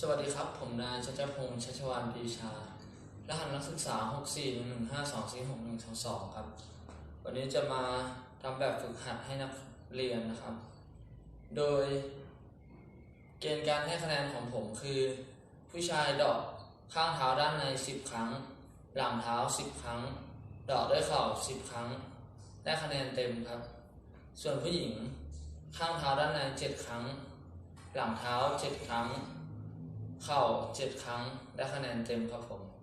สวัสดีครับ ผมนายชัชพงษ์ชัชวานปีชา รหัสนักศึกษา 6 4 1 1 5 2 4 6 1 2 2 ครับ วันนี้จะมาทำแบบฝึกหัดให้นักเรียนนะครับ โดย เกณฑ์การให้คะแนนของผมคือ ผู้ชายเดอกข้างเท้าด้านใน 10 ครั้ง หลังเท้า 10 ครั้งเดอกด้วยเข่า 10 ครั้ง ได้คะแนนเต็มครับ ส่วนผู้หญิงข้างเท้าด้านใน 7 ครั้ง หลังเท้า 7 ครั้ง เข้าเจ็ดครั้งได้คะแนนเต็มครับผม